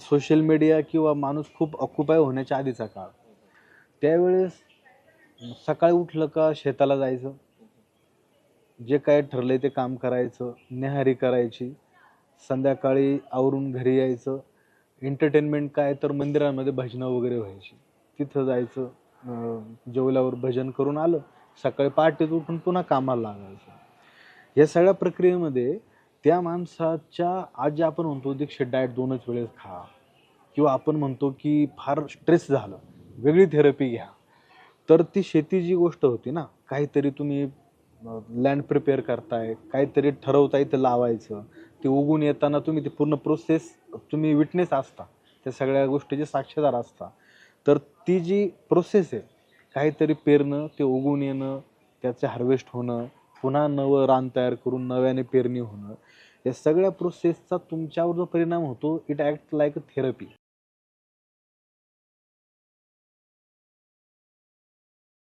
Social media किंवा माणूस खूप ऑक्युपाय होण्याच्या आधीचा काळ. त्यावेळेस सकाळी उठलं का शेताला जायचं. जे काय ठरलंय ते काम करायचं न्याहारी करायची संध्याकाळी आवरून घरी यायचं एंटरटेनमेंट काय तर मंदिरांमध्ये भजनं वगैरे व्हायची. तिथं जायचं जेवल्यावर भजन करून आलं सकाळी पहाटेत उठून पुन्हा कामाला लागायचं. या सगळ्या प्रक्रियेमध्ये त्या माणसाच्या आज जे आपण म्हणतो दीक्षित डाएट दोनच वेळेस खा. किंवा आपण म्हणतो की फार स्ट्रेस झालं वेगळी थेरपी घ्या. तर ती शेती जी गोष्ट होती ना काहीतरी तुम्ही लँड प्रिपेअर करताय काहीतरी ठरवताय ते लावायचं ते उगून येताना तुम्ही ते पूर्ण प्रोसेस तुम्ही विटनेस असता. त्या सगळ्या गोष्टीचे साक्षीदार असता. तर ती जी प्रोसेस आहे काहीतरी पेरणं ते उगून येणं त्याचे हार्वेस्ट होणं पुन्हा नवं रान तयार करून नव्याने पेरणी होणं या सगळ्या प्रोसेसचा तुमच्यावर जो परिणाम होतो it act like a therapy